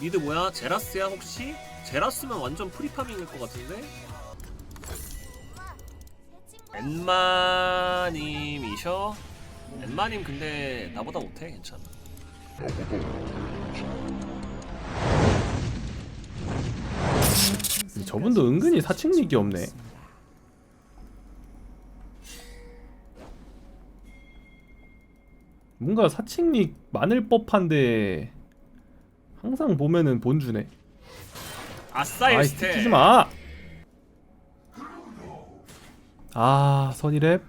미드 뭐야? 제라스야 혹시? 제라스면 완전 프리파밍일 것 같은데? 엔마님이셔? 엔마님 근데 나보다 못해 괜찮아 저분도 은근히 사칭力없네. 뭔가 사칭力많을 법한데 항상 보면은 본주네. 아싸 아이 일스테 시키지 마. 아 선이랩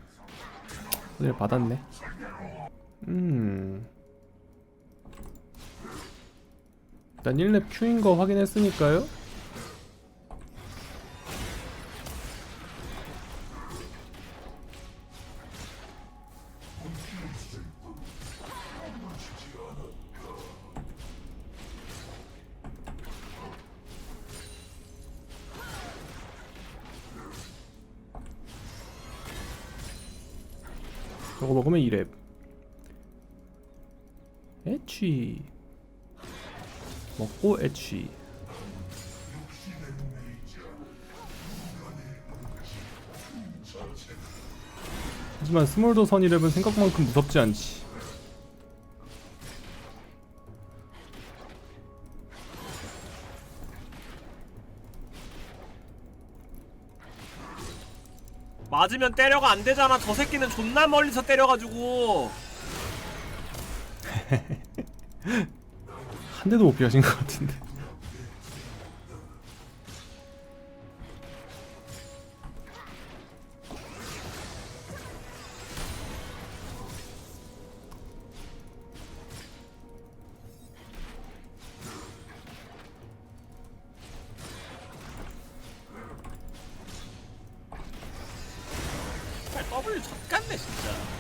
선이랩 받았네. 음. 일단 1렙 Q인 거 확인했으니까요. 저거 먹으면 2렙. 애취. 먹고 애취. 하지만 스몰도 선이랩은 생각만큼 무섭지 않지. 맞으면 때려가 안 되잖아. 저 새끼는 존나 멀리서 때려가지고. 한 대도 못 피하신 것 젖같네 진짜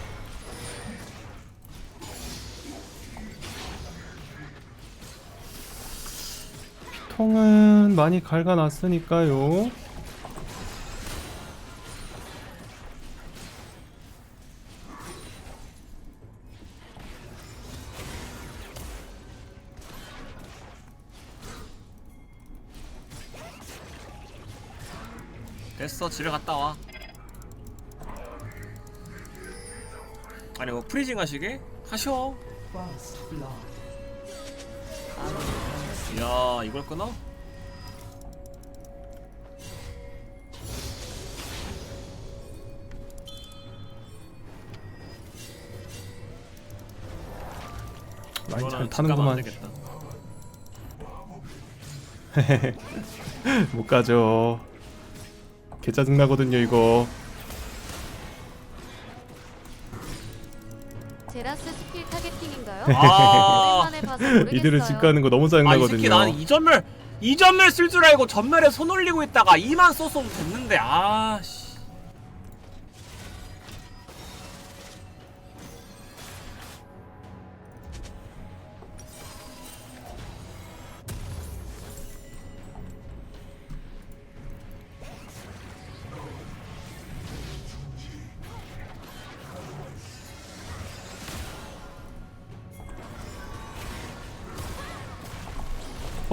통은 많이 갉아놨으니까요. 됐어 집에 갔다 와 프리징 하시게? 하셔 야 이걸 끊어? 많이 잘 이거는 안 타는구만. 되겠다. 못 가죠. 개 짜증 나거든요 이거. 아 오랜만에 봐서 모르겠어요. 이들은 집 가는 거 너무 짜증 아, 이 새끼 나거든요. 나는 이 전멸 이 전멸 쓸 줄 알고 전멸에 손 올리고 있다가 2만 썼어도 됐는데 아 씨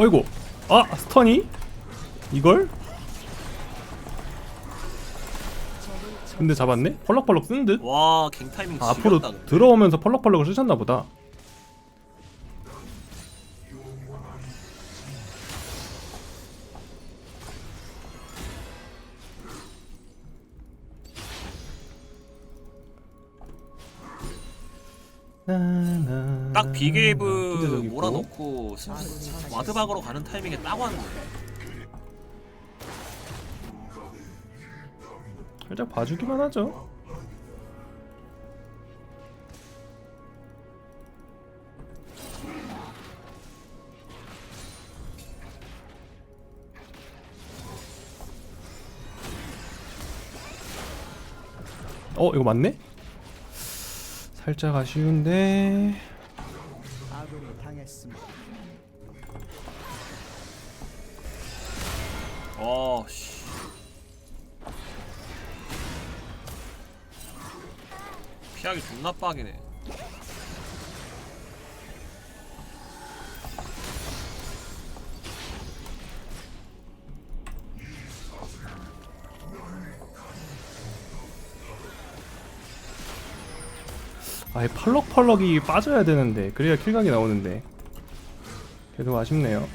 어이구. 아 스턴이? 이걸? 근데 잡았네? 펄럭펄럭 쓴 듯? 와 갱타이밍 아, 앞으로 지렸다. 들어오면서 펄럭펄럭을 쓰셨나 보다. 딱 비게이브 흰자적 있고. 몰아넣고 와드박으로 가는 타이밍에 딱 왔네 살짝 봐주기만 하죠. 어 이거 맞네? 살짝 아쉬운데 아군이 당했습니다. 와, 씨. 피하기 존나 빡이네. 아예 팔럭팔럭이 빠져야 되는데 그래야 킬각이 나오는데 계속 아쉽네요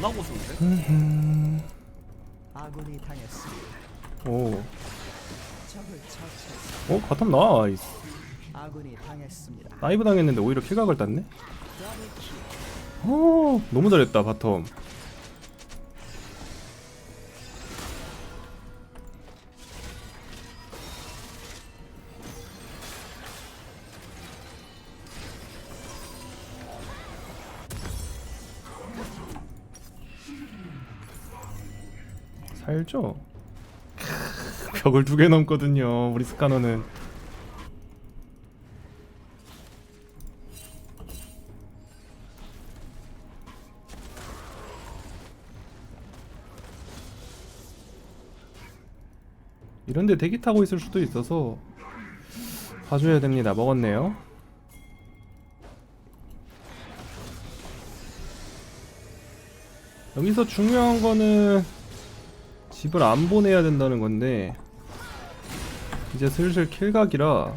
존나 고수인데? 아군이 당했습니다. 오, 적을 처치했습니다. 오 바텀 나이스 아군이 당했습니다. 다이브 당했는데 오히려 킬각을 땄네 더블 킬. 오 너무 잘했다 바텀 살죠? 벽을 두 개 넘거든요 우리 스카너는. 이런데 대기 타고 있을 수도 있어서 봐줘야 됩니다. 먹었네요. 여기서 중요한 거는 집을 안 보내야 된다는 건데 이제 슬슬 킬각이라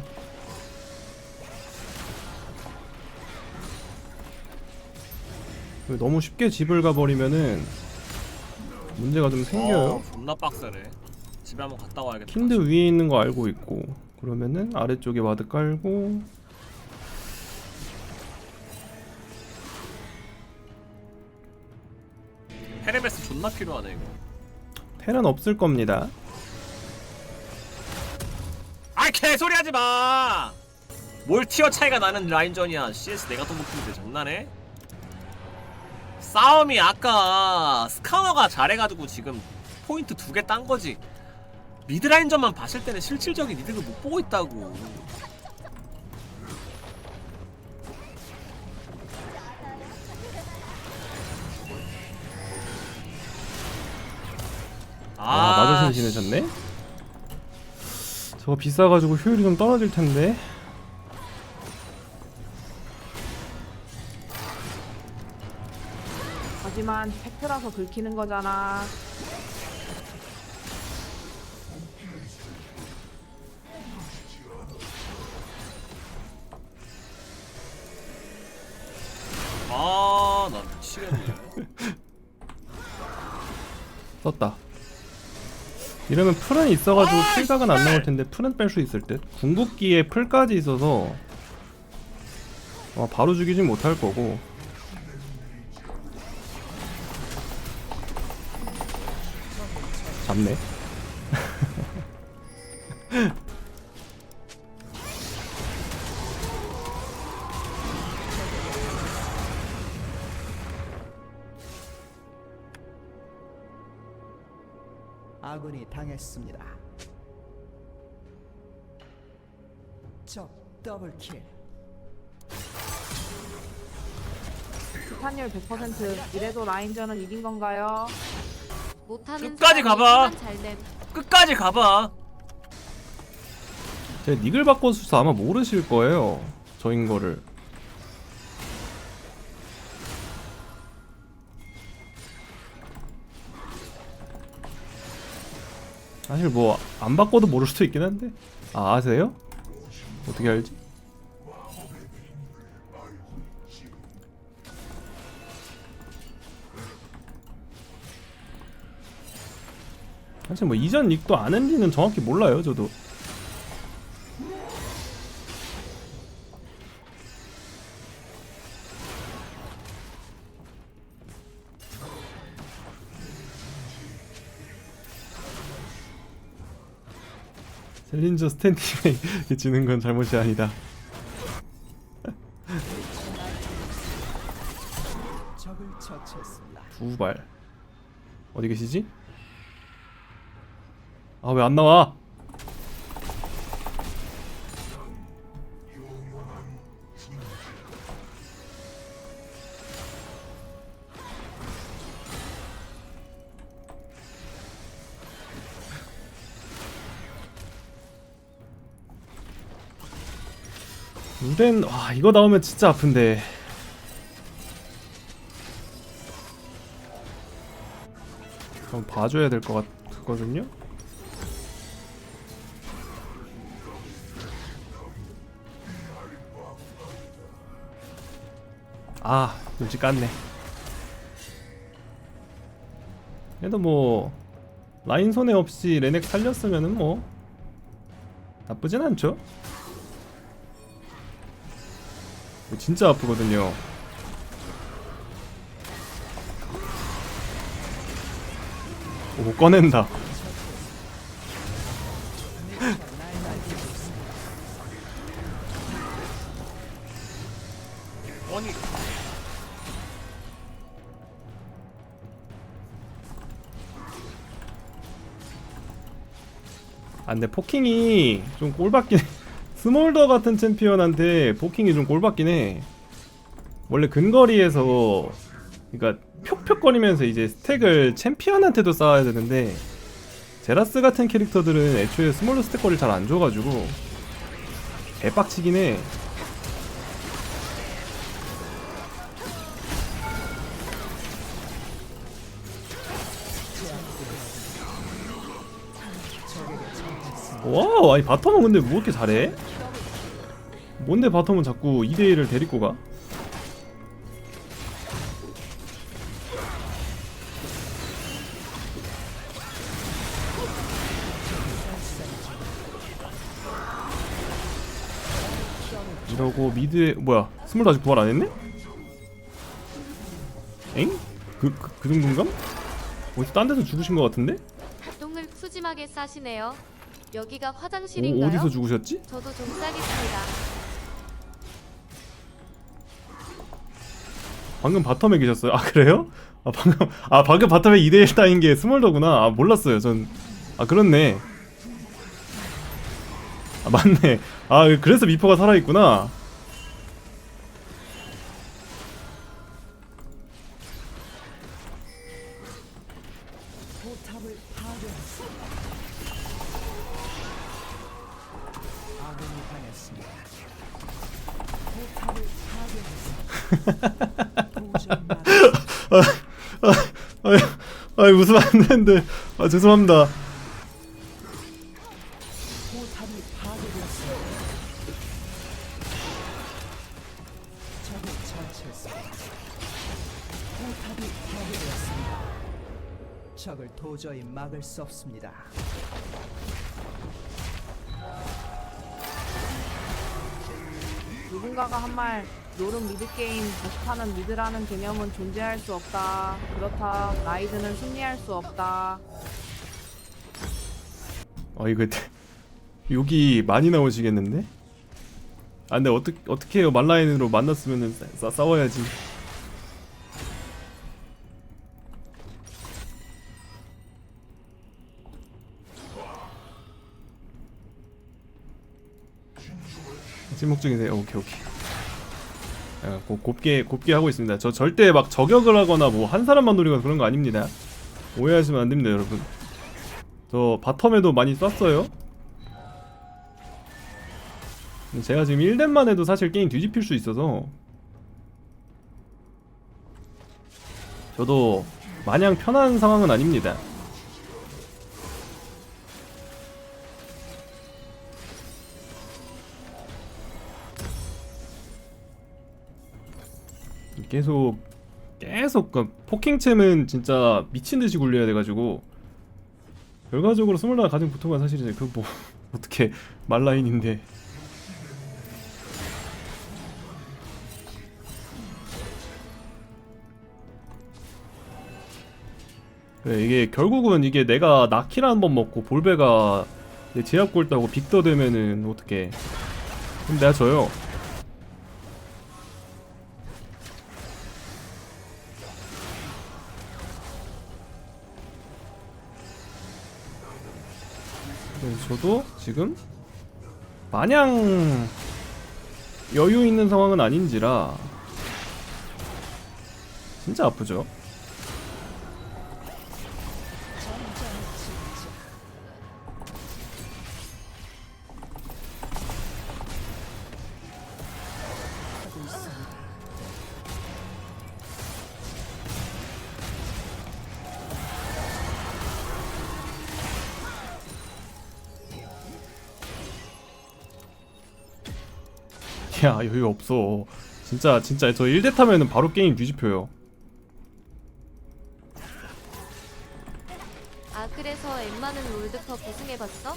너무 쉽게 집을 가버리면은 문제가 좀 생겨요. 아, 존나 빡세네. 집에 한번 갔다 와야겠다. 킨드 위에 있는 거 알고 있고 그러면은 아래쪽에 와드 깔고. 헤레베스 존나 필요하네 이거 텔은 없을 겁니다 아이 개소리 하지 마! 뭘 티어 차이가 나는 라인전이야 CS 내가 더 높은데 장난해? 싸움이 아까 스카너가 잘해가지고 지금 포인트 두 개 딴 거지 미드 라인전만 봤을 때는 실질적인 이득을 못 보고 있다고 아, 마저신 지내셨네? 저거 비싸가지고 효율이 좀 떨어질 텐데 하지만 팩트라서 긁히는 거잖아. 아나 미치겠네 썼다 이러면 풀은 있어가지고 풀각은 안 나올 텐데 풀은 뺄 수 있을 듯. 궁극기에 풀까지 있어서 어, 바로 죽이진 못할 거고. 잡네 했습니다. 적 더블킬. 스탄율 100% 이래도 라인전은 이긴 건가요? 못하는 끝까지 사람이 가봐. 시간 잘 냄. 끝까지 가봐 제가 닉을 바꿔서 아마 모르실 거예요 저인 거를 사실 뭐 안 바꿔도 모를 수도 있긴 한데 아 아세요? 어떻게 알지? 사실 뭐 이전 닉도 아는지는 정확히 몰라요 저도 챌린저 스탠딩에 지는 건 잘못이 아니다. 두 발. 어디 계시지? 아 왜 안 나와? 루덴 와 이거 나오면 진짜 아픈데. 그럼 봐줘야 될 것 같거든요? 아 눈치 깠네. 그래도 뭐 라인 손해 없이 레넥 살렸으면은 뭐 나쁘진 않죠 진짜 아프거든요 오 꺼낸다 아 근데 포킹이 좀 꼴받긴 해. 스몰더 같은 챔피언한테 포킹이 좀 꼴받긴 해 원래 근거리에서 그러니까 표 이제 스택을 챔피언한테도 쌓아야 되는데 제라스 같은 캐릭터들은 애초에 스몰더 스택 거리를 잘 안 줘가지고 개빡치긴 해 와우 아니 바텀은 근데 뭐 이렇게 잘해? 뭔데 바텀은 자꾸 2대1을 데리고 가? 이러고 미드에 뭐야 스물도 아직 부활 안 했네? 엥? 그, 그, 그 정도인가? 어디서 딴 데서 죽으신 것 같은데? 똥을 푸짐하게 싸시네요. 여기가 오, 화장실인가요? 어디서 죽으셨지? 저도 좀 싸겠습니다. 방금 바텀에 계셨어요? 아 그래요? 아 방금 아 방금 바텀에 2대1 따인 게 스몰더구나. 아 몰랐어요. 전 아 그렇네. 아 맞네. 아 그래서 미포가 살아있구나 아유 웃으면 안 되는데 아 죄송합니다. 적을 도저히 막을 수 없습니다. 한말 롤은 미드게임 보스파는 미드라는 개념은 존재할 수 없다. 그렇다. 라이드는 승리할 수 없다. 아 이거 욕이 많이 나오시겠는데? 아 근데 어떻게 어떻게 해요. 말라인으로 만났으면은 싸, 싸워야지. 침묵 중이세요? 오케이 오케이 아, 곱, 곱게 곱게 하고 있습니다 저 절대 막 저격을 하거나 뭐 한 사람만 노리거나 그런 거 아닙니다 오해하시면 안 됩니다 여러분 저 바텀에도 많이 쐈어요. 제가 지금 1렙만 해도 사실 게임 뒤집힐 수 있어서 저도 마냥 편한 상황은 아닙니다. 계속 계속 그 포킹챔은 진짜 미친 듯이 굴려야 돼가지고 결과적으로 스물다가 가장 붙은 건 사실이지 그뭐 어떻게 말라인인데. 그래 이게 결국은 이게 내가 나키를 한번 먹고 볼베가 내 제압 골다고 빅더 되면은 어떻게 그럼 내가 져요 저도 지금 마냥 여유 있는 상황은 아닌지라 진짜 아프죠. 아니야 여유 없어 진짜 진짜 저 1대 타면은 바로 게임 뒤집혀요 아 그래서 엠마는 롤드컵 우승해봤어?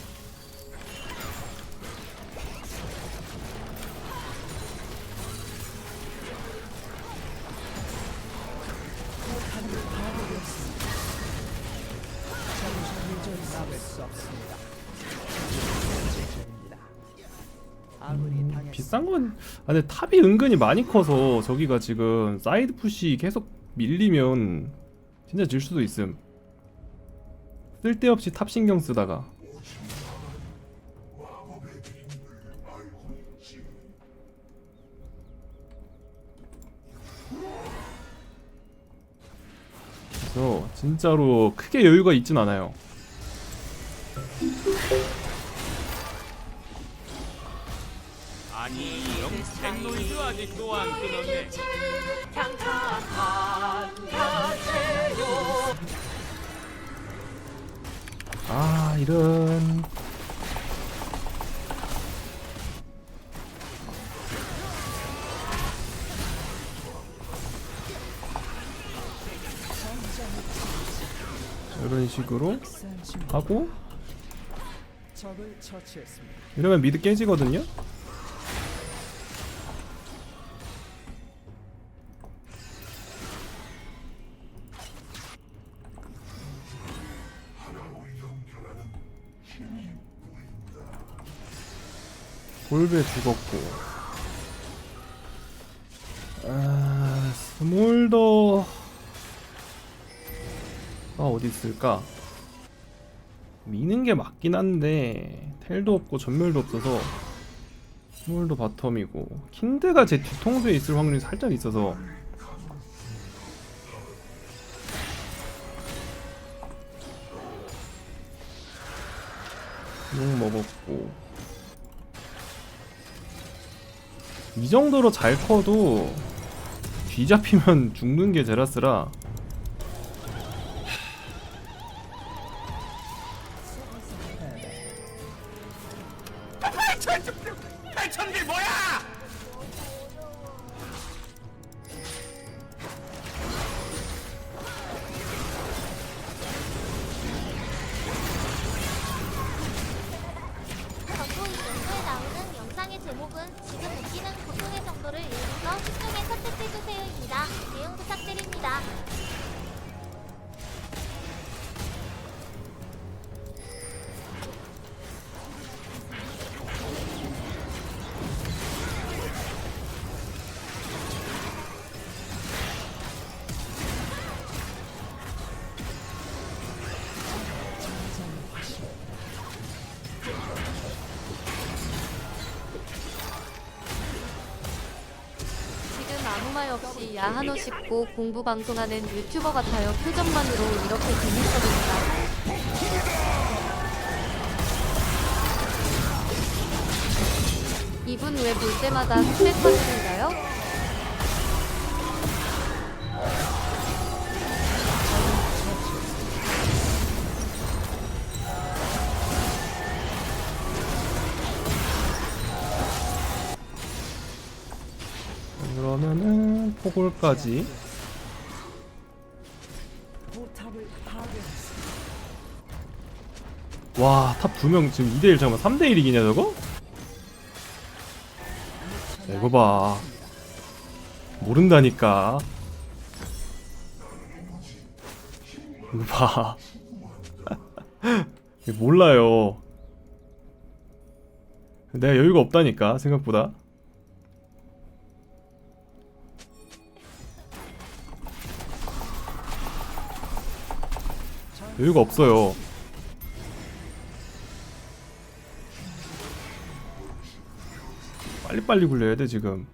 아, 근데 탑이 은근히 많이 커서 저기가 지금 사이드 푸시 계속 밀리면 진짜 질 수도 있음. 쓸데없이 탑 신경 쓰다가. 그래서 진짜로 크게 여유가 있진 않아요 여기 젠노이즈 아직도 안 끊었네. 아 이런. 이런 식으로 하고. 이러면 미드 깨지거든요 골배 죽었고. 아 스몰더. 아 어디 있을까? 미는 게 맞긴 한데 텔도 없고 전멸도 없어서 스몰도 바텀이고 킨드가 제 뒤통수에 있을 확률이 살짝 있어서. 용 먹었고 이 정도로 잘 커도 뒤잡히면 죽는 게 제라스라 아무 말 없이 야한어 씹고 공부 방송하는 유튜버 같아요. 표정만으로 이렇게 재밌어 보인다. 이분 왜 볼 때마다 스레 터지는가요? 파괴했습니다. 와탑 두 명 지금 2대1 잠깐만 3대1이기냐 저거? 야, 이거 봐. 모른다니까. 이거 봐. 몰라요. 내가 여유가 없다니까 생각보다 여유가 없어요. 빨리빨리 굴려야 돼 지금.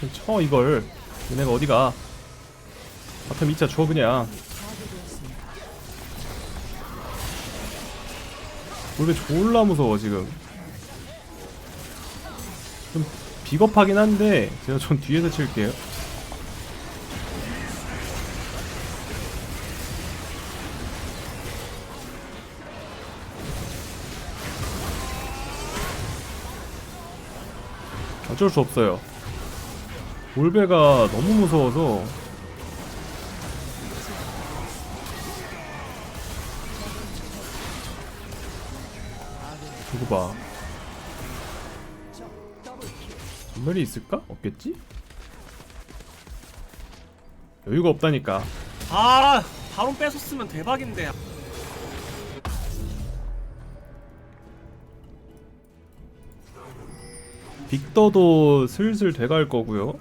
좀쳐 이걸. 얘네가 어디가? 바텀 2차 줘 그냥. 골배 졸라 무서워 지금 비겁하긴 한데 제가 전 뒤에서 칠게요. 어쩔 수 없어요. 올베가 너무 무서워서. 이거 봐. 전멸이 있을까? 없겠지? 여유가 없다니까. 아 바로 뺏었으면 대박인데 빅터도 슬슬 돼갈 거고요.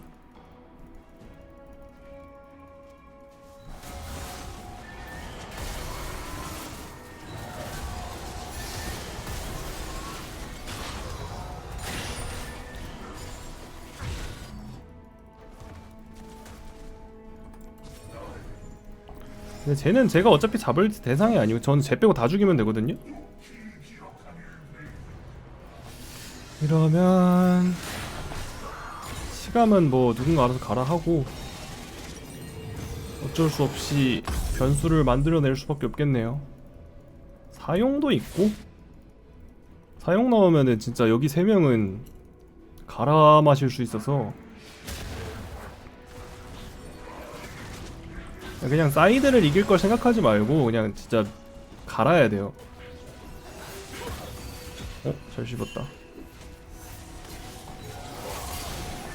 근데 쟤는 제가 어차피 잡을 대상이 아니고 저는 쟤 빼고 다 죽이면 되거든요. 이러면 시감은 뭐 누군가 알아서 가라 하고 어쩔 수 없이 변수를 만들어낼 수밖에 없겠네요. 사용도 있고 사용 나오면은 진짜 여기 세 명은 갈아 마실 수 있어서 그냥 사이드를 이길 걸 생각하지 말고 그냥 진짜 갈아야 돼요. 어? 잘 씹었다.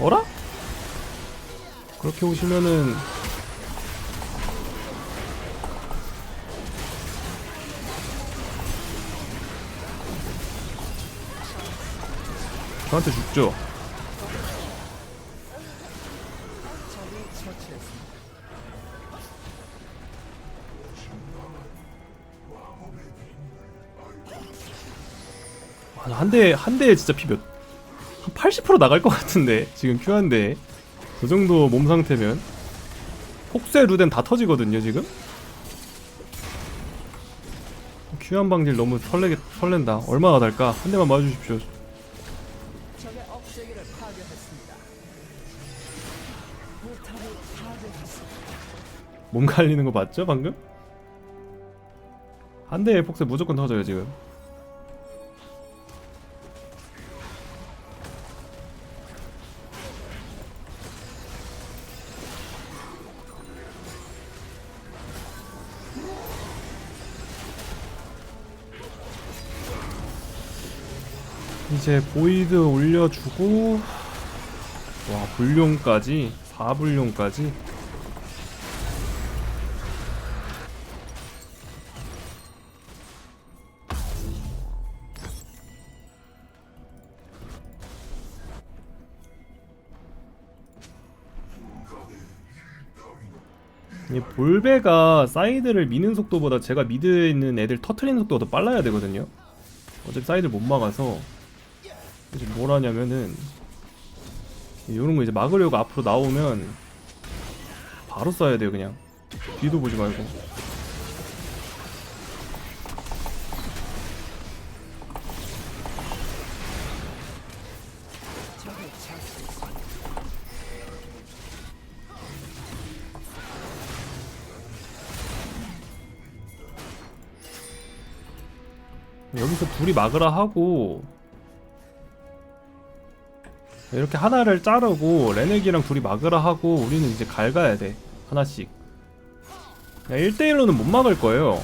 어라? 그렇게 오시면은 저한테 죽죠. 아, 한 대에 진짜 피 몇, 한 80% 나갈 것 같은데, 지금 큐한 대. 그 정도 몸 상태면. 폭세 루덴 다 터지거든요, 지금? 큐한 방질 너무 설레게, 설렌다. 얼마나 달까? 한 대만 맞아주십시오. 몸 갈리는 거 봤죠, 방금? 한 대에 폭세 무조건 터져요, 지금. 이제 보이드 올려주고 와 불룡까지? 4불룡까지? 이 볼베가 사이드를 미는 속도보다 제가 미드에 있는 애들 터트리는 속도가 더 빨라야 되거든요. 어차피 사이드를 못 막아서 이제 뭘 하냐면은 이런 거 이제 막으려고 앞으로 나오면 바로 쏴야 돼요 그냥 뒤도 보지 말고. 여기서 둘이 막으라 하고 이렇게 하나를 자르고 레넥이랑 둘이 막으라 하고 우리는 이제 갈가야 돼. 하나씩. 1대1로는 못 막을 거예요.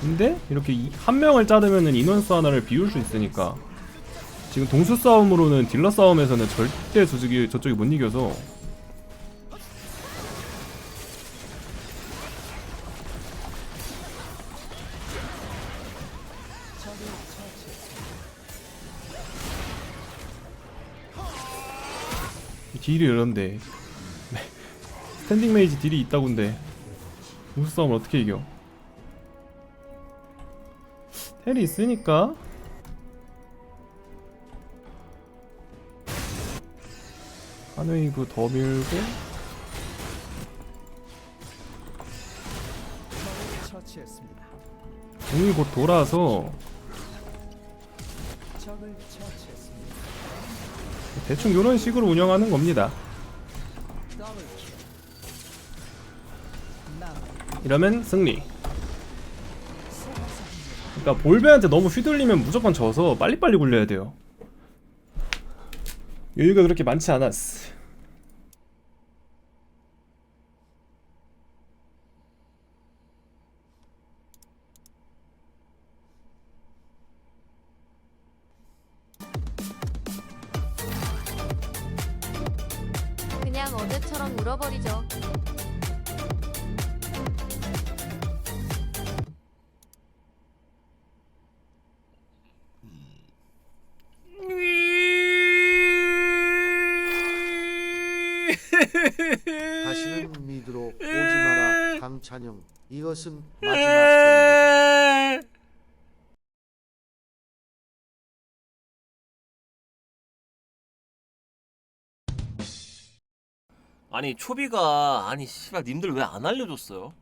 근데 이렇게 이- 한 명을 자르면은 인원수 하나를 비울 수 있으니까. 지금 동수 싸움으로는 딜러 싸움에서는 절대 저쪽이, 저쪽이 못 이겨서 딜이 이런데. 스탠딩 메이지 딜이 있다군데. 동수 싸움을 어떻게 이겨? 헬이 있으니까. 한웨이브 더 밀고. 공이 곧 돌아서 대충 이런 식으로 운영하는 겁니다. 이러면 승리. 그러니까 볼베한테 너무 휘둘리면 무조건 져서 빨리빨리 굴려야 돼요. 여유가 그렇게 많지 않았어. 그냥 어제처럼 울어버리죠. 다시는 미드로 오지 마라 강찬영 이것은 마 아니 초비가 아니 씨발 님들 왜 안 알려줬어요?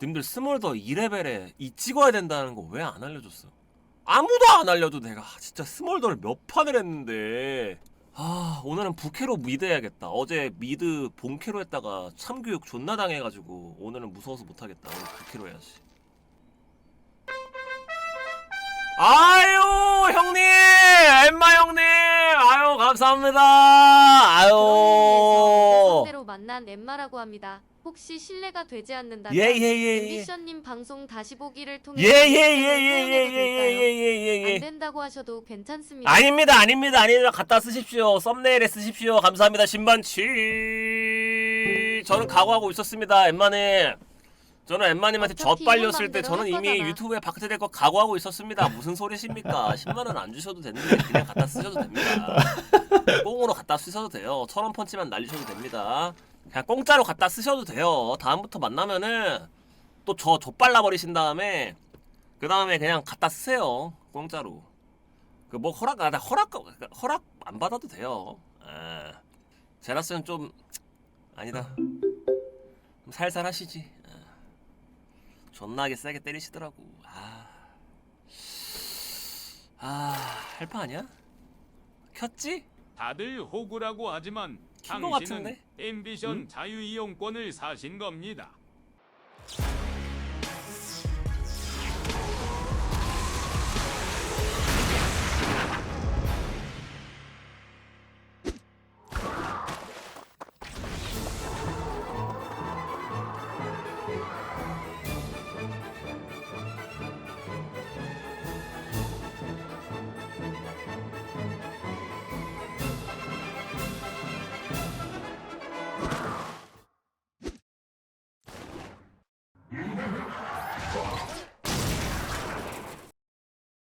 님들 스몰더 2레벨에 이 찍어야 된다는 거 왜 안 알려줬어? 아무도 안 알려도 내가 진짜 스몰더를 몇 판을 했는데. 아 오늘은 부캐로 미드 해야겠다. 어제 미드 본캐로 했다가 참교육 존나 당해가지고 오늘은 무서워서 못하겠다. 오늘 부캐로 해야지. 아유 형님! 엠마 형님! 아유 감사합니다. 아유 만난 엠마라고 합니다. 혹시 신뢰가 되지 않는다면 예 예 예예. 앰비션님 방송 다시 보기를 통해 예 예 예 예 예 예 예 예 예 안 된다고 하셔도 괜찮습니다. 아닙니다 아닙니다 아닙니다. 갖다 쓰십시오. 썸네일에 쓰십시오. 감사합니다. 신반치. 저는 각오하고 있었습니다 엠마님 저는 엠마님한테 어차피 젖발렸을 이번 때 저는 이미 거잖아. 유튜브에 박제될 거 각오하고 있었습니다. 무슨 소리십니까? 10만 원 안 주셔도 되는데 그냥 갖다 쓰셔도 됩니다. 꽁으로 갖다 쓰셔도 돼요. 천원 펀치만 날리셔도 됩니다 그냥 공짜로 갖다 쓰셔도 돼요 다음부터 만나면은 또저 젖발라 버리신 다음에 그 다음에 그냥 갖다 쓰세요 공짜로 그 뭐 허락 아, 나 허락 허락 안 받아도 돼요. 아, 제라스는 좀 아니다. 좀 살살 하시지. 아, 존나게 세게 때리시더라고. 아, 아, 할파 아니야? 켰지? 다들 호구라고 하지만 킨거 당신은 같은데? 앰비션 응? 자유이용권을 사신 겁니다.